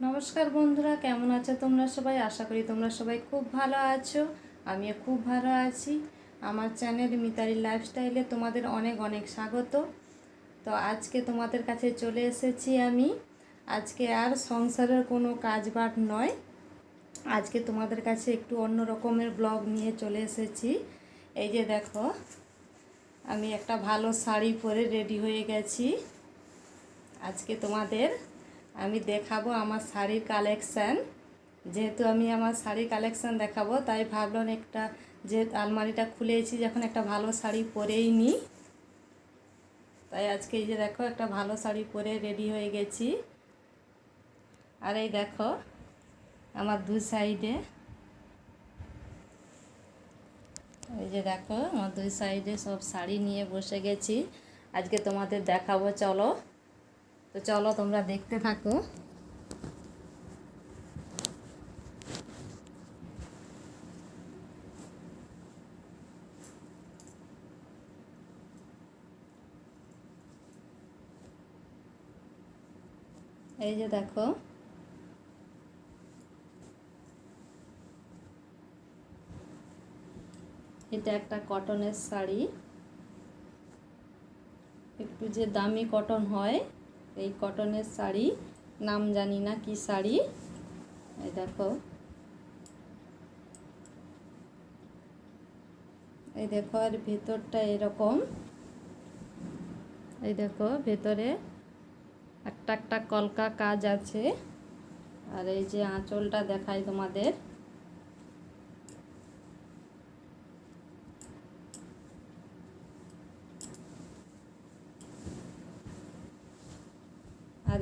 নমস্কার বন্ধুরা, কেমন আছো তোমরা সবাই? আশা করি তোমরা সবাই খুব ভালো আছো। আমিও খুব ভালো আছি। আমার চ্যানেল মিতারি লাইফস্টাইলে তোমাদের অনেক অনেক স্বাগত। তো আজকে তোমাদের কাছে চলে এসেছি আমি। আজকে আর সংসারের কোনো কাজ বাট নয়। আজকে তোমাদের কাছে একটু অন্য রকমের ব্লগ নিয়ে চলে এসেছি। এই যে দেখো, আমি একটা ভালো শাড়ি পরে রেডি হয়ে গেছি। আজকে তোমাদের আমি দেখাবো আমার শাড়ির কালেকশান যেহেতু আমি আমার শাড়ির কালেকশান দেখাবো, তাই ভাবলাম একটা যে আলমারিটা খুলেছি, যখন একটা ভালো শাড়ি পরেই নিই তাই আজকে এই যে দেখো, একটা ভালো শাড়ি পরে রেডি হয়ে গেছি। আর এই দেখো, আমার দু সাইডে এই যে দেখো, আমার দুই সাইডে সব শাড়ি নিয়ে বসে গেছি। আজকে তোমাদের দেখাবো, চলো। তো চলো তোমরা দেখতে থাকো। এই যে দেখো। এটা একটা কটনের শাড়ি। একটু যে দামি কটন হয় এই কটনের শাড়ি, নাম জানি না কি শাড়ি। এই দেখো। এই দেখো, আর ভেতরটা এরকম। এই দেখো, ভেতরে একটা একটা কলকা কাজ আছে। আর এই যে আঁচলটা দেখাই তোমাদের।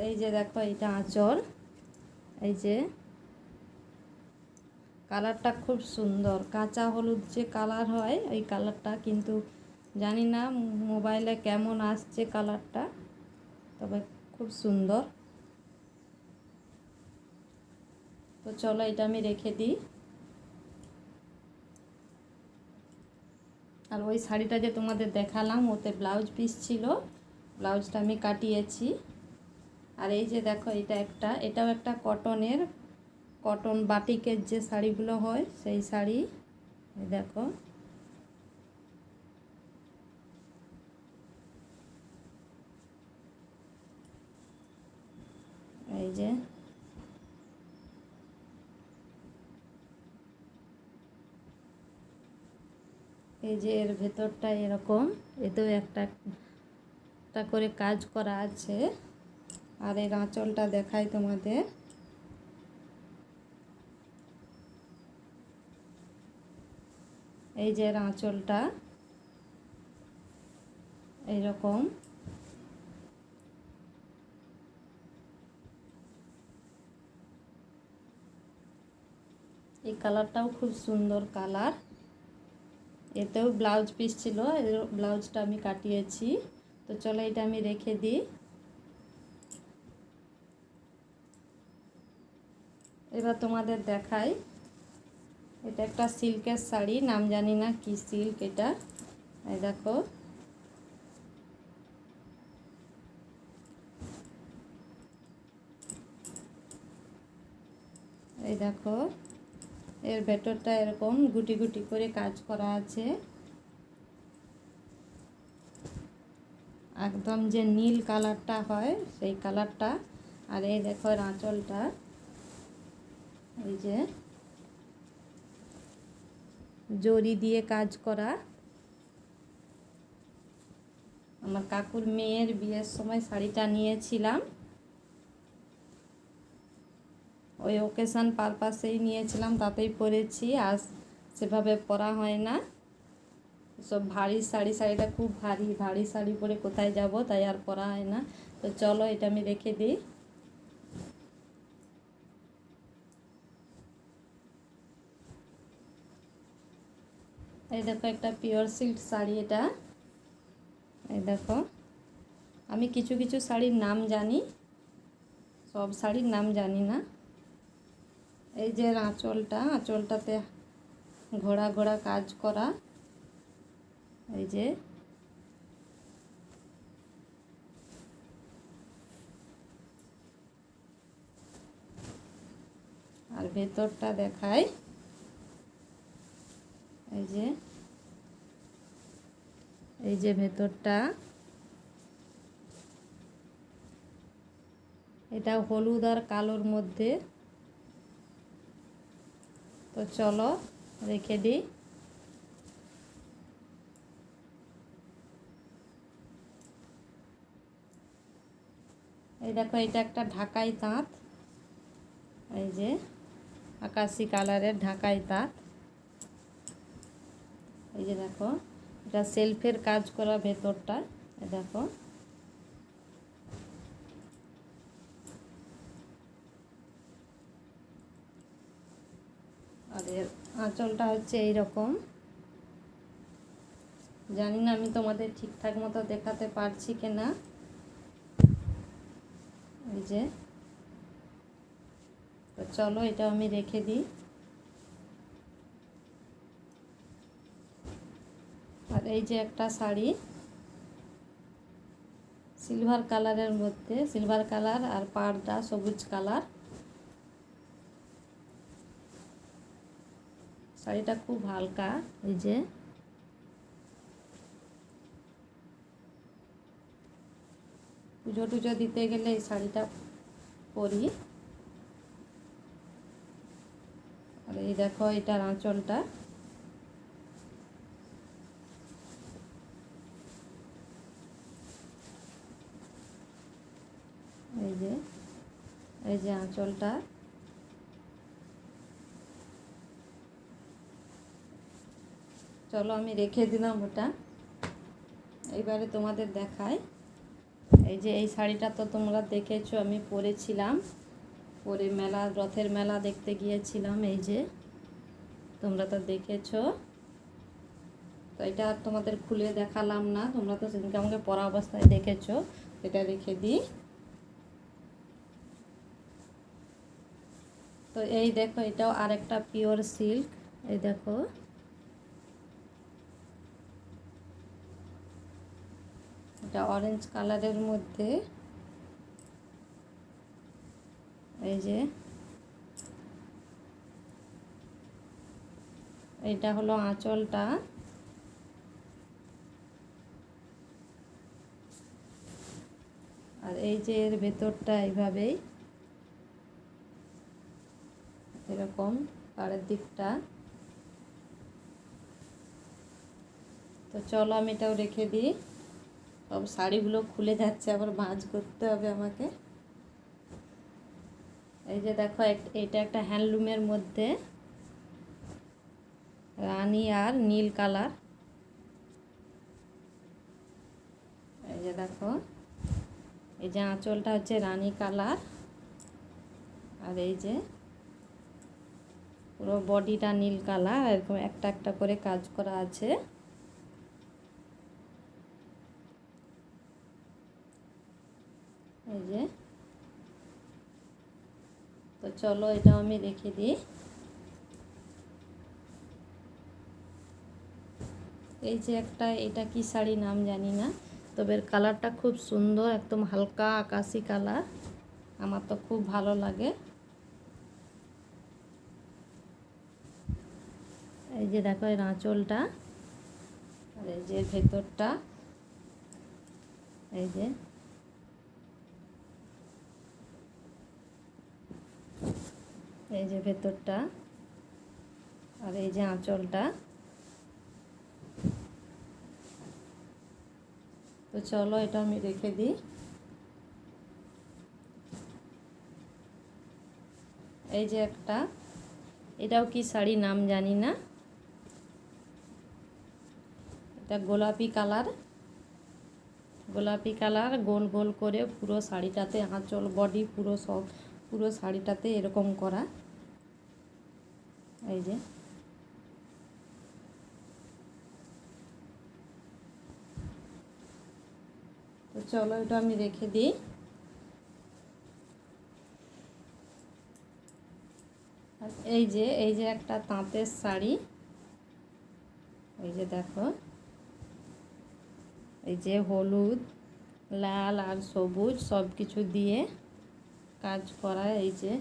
এই যে দেখো, এইটা আঁচল। এই যে কালারটা খুব সুন্দর। কাঁচা হলুদ যে কালার হয়, ওই কালারটা কিন্তু জানি না মোবাইলে কেমন আসছে কালারটা, তবে খুব সুন্দর। তো চলো এটা আমি রেখে দিই। আর ওই শাড়িটা যে তোমাদের দেখালাম, ওতে ব্লাউজ পিস ছিল, ব্লাউজটা আমি কাটিয়েছি। আর এই যে দেখো, এটা একটা, এটাও একটা কটনের কটন বাটিকের যে শাড়িগুলো হয়, সেই শাড়ি। দেখো। এই যে। এই যে এর ভেতরটা এরকম, এতেও একটা একটা করে কাজ করা আছে। আর এর আঁচলটা দেখাই তোমাদের। এই যে আঁচলটা, এইরকম। এই কালারটাও খুব সুন্দর কালার। এতেও ব্লাউজ পিস ছিল ব্লাউজটা আমি কাটিয়েছি। তো চলো এটা আমি রেখে দিই। এবার তোমাদের দেখাই। এটা একটা সিল্কের শাড়ি, নাম জানি না কি সিল্ক এটা। এই দেখো। এই দেখো, এর ভেতরটা এরকম গুটি গুটি করে কাজ করা আছে। একদম যে নীল কালারটা হয়, সেই কালারটা। আর এই দেখো আঁচলটা। এই যে জরি দিয়ে কাজ করা। আমার কাকুর মেয়ের বিয়ের সময় শাড়িটা নিয়েছিলাম। ওই ওকেশান পারপাসেই নিয়েছিলাম, তাতেই পরেছি, আর সেভাবে পরা হয় না। সব ভারী শাড়ি, শাড়িটা খুব ভারী ভারী শাড়ি পরে কোথায় যাব, তাই আর পরা হয় না। তো চলো এটা আমি রেখে দিই। এই দেখো একটা পিওর সিল্ক শাড়ি এটা। এই দেখো। আমি কিছু কিছু শাড়ির নাম জানি। সব শাড়ির নাম জানি না। এই যে আঁচলটা, আঁচলটাতে ঘোড়া ঘোড়া কাজ করা। এই যে। আর ভেতরটা দেখাই। এই যে এই যে ভেতরটা। এটা হলুদ আর কালোর মধ্যে। তো চলো, রেখে দিই। এই দেখো, এটা একটা ঢাকাই তাঁত। এই যে, আকাশি কালারের ঢাকাই তাঁত। এই যে দেখো, এটা সেলফের কাজ করা ভেতরটা দেখো। আর এর আঁচলটা হচ্ছে এই রকম জানি না আমি তোমাদের ঠিকঠাক মতো দেখাতে পারছি কি না এই যে। তো চলো, এটা আমি রেখে দিই। আর এই যে একটা শাড়ি। সিলভার কালারের মধ্যে সিলভার কালার আর পাড়টা সবুজ কালার শাড়িটা খুব হালকা, এই যে। পুজো টুজো দিতে গেলে এই শাড়িটা পরি। আর এই দেখো, এটার আঁচলটা। এই যে এই যে আঁচলটা। চলো আমি রেখে দিলাম ওটা। এইবারে তোমাদের দেখায় এই যে এই শাড়িটা তো তোমরা দেখেছ, আমি পরেছিলাম। পরে মেলা, রথের মেলা দেখতে গিয়েছিলাম, এই যে। তোমরা তো দেখেছ। তো এটা তোমাদের খুলে দেখালাম না, তোমরা তো সেদিনকে আমাকে পরা অবস্থায় দেখেছ এটা রেখে দিই। এই দেখো, এটাও আরেকটা পিওর সিল্ক এই দেখো। এটা অরেঞ্জ কালারের মধ্যে। এই যে। এইটা হলো আঁচলটা। আর এই যে এর ভেতরটা এইভাবেই। এরকম, পাড়ের দিকটা। তো চলো আমি এটাও রেখে দিই। সব শাড়িগুলো খুলে যাচ্ছে, আবার ভাঁজ করতে হবে আমাকে। এই যে দেখো এটা একটা হ্যান্ডলুমের মধ্যে। রানী আর নীল কালার। এই যে দেখো, এই যে আঁচলটা হচ্ছে রানী কালার। আর এই যে পুরো বডিটা নীল কালার, এরকম একটা একটা করে কাজ করা আছে। এই যে। তো চলো এটা আমি রেখে দিই। এই যে একটা, এটা কি শাড়ি নাম জানি না, তবে কালারটা খুব সুন্দর, একদম হালকা আকাশি কালার। আমার তো খুব ভালো লাগে। এই যে দেখো এর আঁচলটা, আর এই যে ভেতরটা, এই যে। এই যে ভেতরটা, আর এই যে আঁচলটা। তো চলো, এটা আমি রেখে দিই। এই যে একটা, এটাও কি শাড়ি নাম জানি না। এটা গোলাপি কালার গোলাপি কালার গোল গোল করে পুরো শাড়িটাতে আঁচল বডি পুরো সব, পুরো শাড়িটাতে এরকম করা। এই যে। তো চলো এটা আমি রেখে দিই। এই যে এই যে একটা তাঁতের শাড়ি। এই যে দেখো। এই যে হলুদ, লাল আর সবুজ সব কিছু দিয়ে কাজ করা এই যে।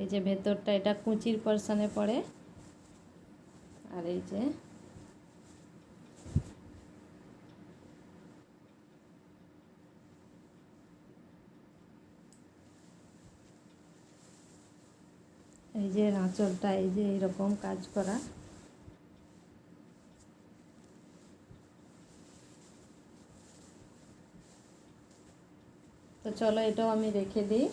এই যে ভেতরটা, এটা কুচির পার্সনে পড়ে। আর এই যে এই যে আঁচলটা, এই যে এরকম কাজ করা। তো চলো এটাও আমি রেখে দিই।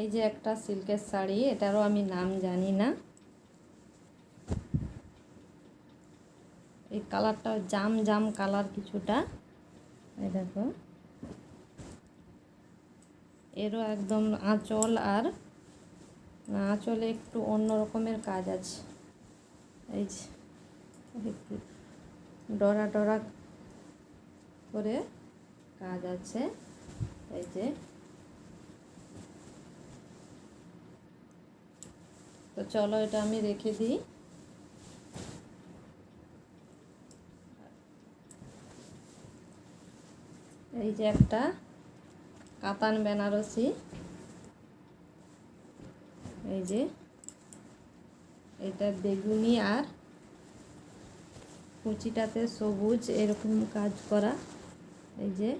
এই যে একটা সিল্কের শাড়ি, এটারও আমি নাম জানি না। এই কালারটা জাম জাম কালার কিছুটা। এই দেখো। এরও একদম আঁচল আর আঁচলে একটু অন্য রকমের কাজ আছে। এই যে ডরা ডরা করে কাজ আছে। এই যে। তো চলো এটা আমি রেখে দিই। এই যে একটা কাতান বেনারসি। এই যে। এটা বেগুনি আর কুচিটাতে সবুজ এরকম কাজ করা। এই যে।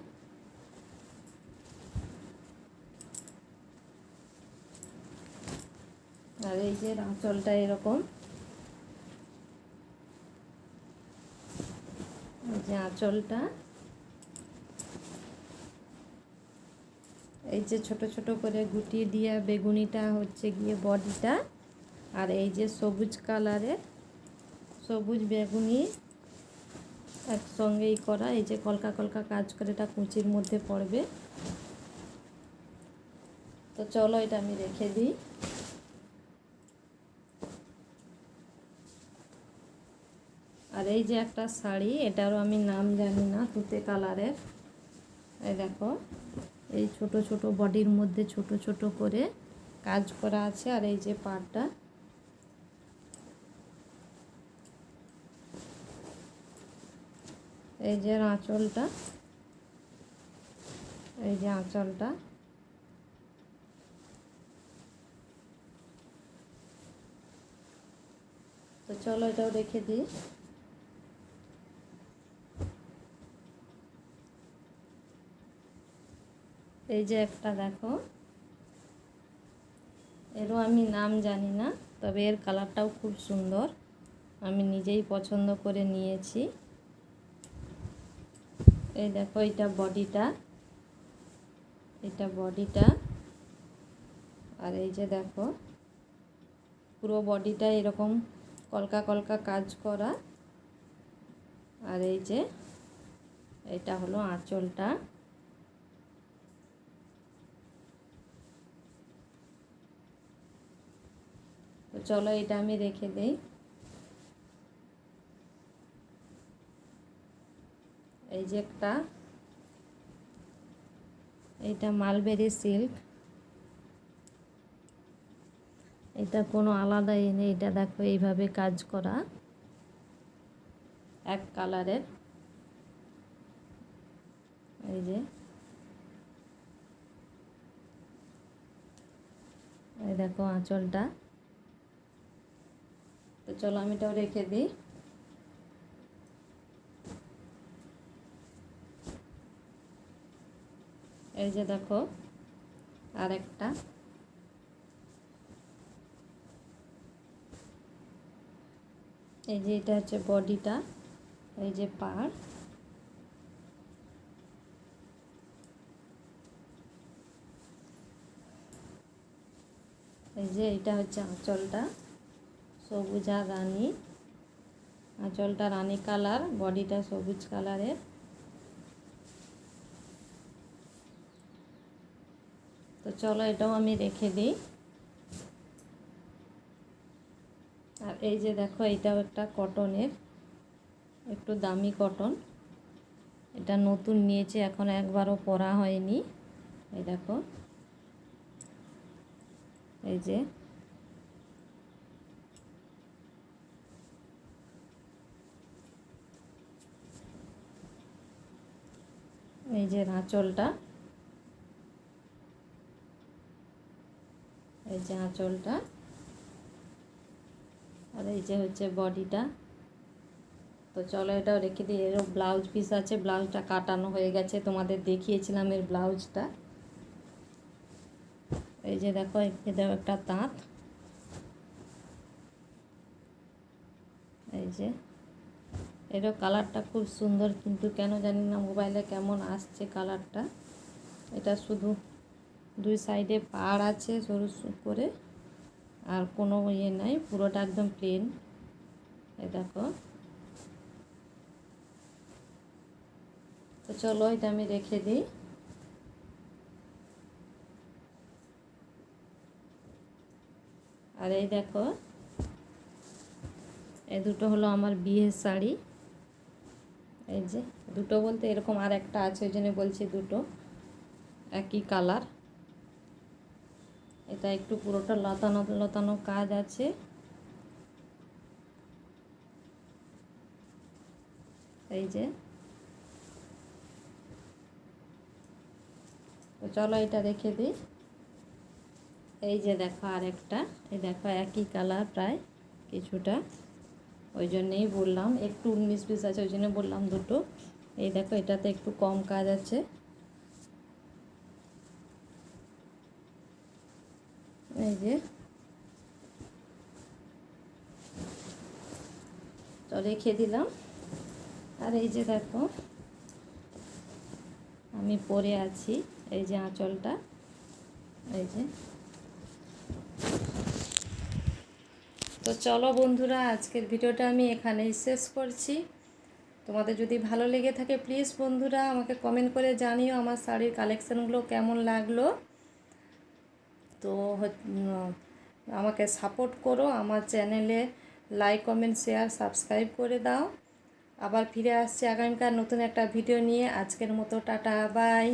আর এই যে আঁচলটা এরকম। এই যে আঁচলটা। এই যে ছোট ছোট করে গুটি দিয়া বেগুনিটা হচ্ছে গিয়ে বডিটা। আর এই যে সবুজ কালারের সবুজ বেগুনি একসঙ্গেই করা, এই যে কলকা কলকা কাজ করে এটা কুচির মধ্যে পড়বে। তো চলো এটা আমি রেখে দিই। আর এই যে একটা শাড়ি, এটারও আমি নাম জানি না, তুতে কালারের। এই দেখো, এই ছোট ছোট বডির মধ্যে ছোট ছোট করে কাজ করা আছে, আর এই যে পাড়টা। এই যে আঁচলটা, এই যে আঁচলটা। তো চলো এটাও রেখে দিই। এই যে একটা দেখো। এরও আমি নাম জানি না, তবে এর কালারটাও খুব সুন্দর। আমি নিজেই পছন্দ করে নিয়েছি। এই দেখো এটা বডিটা। এটা বডিটা। আর এই যে দেখো, পুরো বডিটা এরকম কলকা কলকা কাজ করা। আর এই যে এটা হলো আঁচলটা। তো চলো, এটা আমি রেখে দেই। এই যে একটা, এইটা মালবেরি সিল্ক এটা কোনো আলাদা এনে এটা দেখো এইভাবে কাজ করা। এক কালারের। এই যে। এই দেখো আঁচলটা। তো চলো আমি এটাও রেখে দিই। এই যে দেখো, আর একটা। এই যে এটা হচ্ছে বডিটা, এই যে পাড় এই যে এটা হচ্ছে আঁচলটা, সবুজা রানী। আঁচলটা রানী কালার, বডিটা সবুজ কালারের। চলো এটাও আমি রেখে দিই। আর এই যে দেখো এটাও একটা কটনের, একটু দামি কটন। এটা নতুন নিয়েছে, এখন একবারও পরা হয়নি। এই দেখো, এই যে। এই যে আঁচলটা এই যে আঁচলটা। আর এই যে হচ্ছে বডিটা। তো চলো এটাও রেখে দিই। এরও ব্লাউজ পিস আছে, ব্লাউজটা কাটানো হয়ে গেছে। তোমাদের দেখিয়েছিলাম এর ব্লাউজটা। এই যে দেখো এদেরও একটা তাঁত। এই যে। এরও কালারটা খুব সুন্দর, কিন্তু কেন জানি না মোবাইলে কেমন আসছে কালারটা। এটা শুধু দুই সাইডে পাড় আছে সরু করে। আর কোনো ইয়ে নাই, পুরোটা একদম প্লেন এ দেখো। তো চলো এটা আমি রেখে দিই। আর এই দেখো, এই দুটো হলো আমার বিয়ের শাড়ি। এই যে, দুটো বলতে এরকম আর একটা আছে, ওই জন্য বলছি দুটো। একই কালার এটা একটু পুরোটা লতানো লতানো কাজ আছে। এই যে। তো চলো এটা রেখে দিই। এই যে দেখো আর একটা এই দেখো একই কালার প্রায় কিছুটা। ওই জন্যেই বললাম, একটু উনিশ পিস আছে, ওই জন্য বললাম দুটো। এই দেখো এটাতে একটু কম কাজ আছে। এই যে। তো রেখে দিলাম। আর এই যে দেখো, আমি পরে আছি, এই যে আঁচলটা, এই যে। তো চলো বন্ধুরা, আজকের ভিডিওটা আমি এখানেই শেষ করছি। তোমাদের যদি ভালো লেগে থাকে প্লিজ বন্ধুরা, আমাকে কমেন্ট করে জানিও আমার শাড়ির কালেকশানগুলো কেমন লাগল। তো আমাকে সাপোর্ট করো, আমার চ্যানেলে লাইক কমেন্ট শেয়ার সাবস্ক্রাইব করে দাও। আবার ফিরে আসছি আগামীকাল নতুন একটা ভিডিও নিয়ে। আজকের মতো টাটা বাই